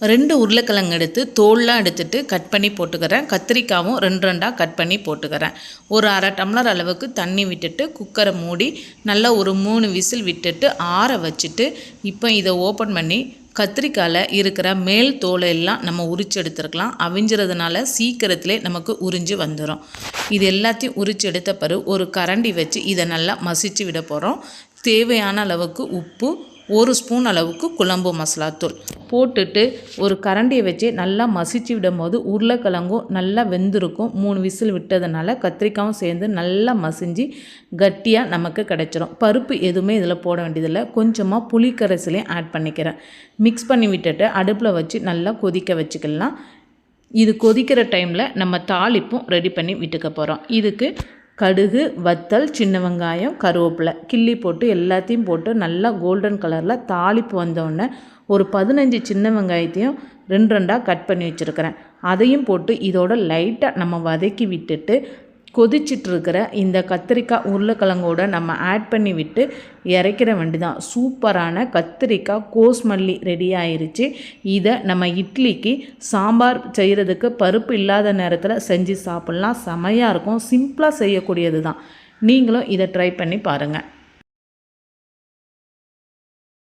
ரெண்டு உருளைக்கிழங்கு எடுத்து தோல்லாம் எடுத்துட்டு கட் பண்ணி போட்டுக்கிறேன். கத்திரிக்காவும் ரெண்டு ரெண்டாக கட் பண்ணி போட்டுக்கிறேன். ஒரு அரை டம்ளர் அளவுக்கு தண்ணி விட்டுட்டு குக்கரை மூடி நல்லா ஒரு மூணு விசில் விட்டுட்டு ஆற வச்சுட்டு இப்போ இதை ஓப்பன் பண்ணி கத்திரிக்காயில் இருக்கிற மேல் தோலை எல்லாம் நம்ம உரிச்சு எடுத்துருக்கலாம். அவிஞ்சிறதுனால சீக்கிரத்திலே நமக்கு உறிஞ்சு வந்துடும் இது எல்லாத்தையும் உரிச்சு எடுத்த பிறகு ஒரு கரண்டி வச்சு இதை நல்லா மசிச்சு விட போகிறோம் தேவையான அளவுக்கு உப்பு ஒரு ஸ்பூன் அளவுக்கு குழம்பு மசாலாத்தூள் போட்டுட்டு ஒரு கரண்டியை வச்சு நல்லா மசிச்சு விடும் போது உருளைக்கிழங்கும் நல்லா வெந்திருக்கும். மூணு விசில் விட்டதுனால கத்திரிக்காயும் சேர்ந்து நல்லா மசிஞ்சு கட்டியாக நமக்கு கிடச்சிரும். பருப்பு எதுவுமே இதில் போட வேண்டியதில்லை. கொஞ்சமாக புளிக்கரைசலையும் ஆட் பண்ணிக்கிறேன். மிக்ஸ் பண்ணி விட்டுட்டு அடுப்பில் வச்சு நல்லா கொதிக்க வச்சுக்கலாம். இது கொதிக்கிற டைமில் நம்ம தாளிப்பும் ரெடி பண்ணி விட்டுக்க போகிறோம் இதுக்கு கடுகு வத்தல் சின்ன வெங்காயம் கருவேப்பிலை. கிள்ளி போட்டு எல்லாத்தையும் போட்டு நல்லா கோல்டன் கலரில் தாளிப்பு வந்தோடனே ஒரு பதினஞ்சு சின்ன வெங்காயத்தையும் ரெண்டு ரெண்டாக கட் பண்ணி வச்சுருக்கிறேன். அதையும் போட்டு இதோட லைட்டாக நம்ம வதக்கி விட்டுட்டு கொதிச்சிட்ருக்கிற இந்த கத்திரிக்காய் உருளைக்கிழங்கோட நம்ம ஆட் பண்ணி விட்டு இறக்கிற வண்டி தான் சூப்பரான கத்திரிக்காய் கோஸ்மல்லி ரெடி ஆயிருச்சு. இதை நம்ம இட்லிக்கு சாம்பார் செய்கிறதுக்கு பருப்பு இல்லாத நேரத்தில் செஞ்சு சாப்பிட்லாம். செமையாக இருக்கும். சிம்பிளாக செய்யக்கூடியது தான் நீங்களும் இதை ட்ரை பண்ணி பாருங்கள்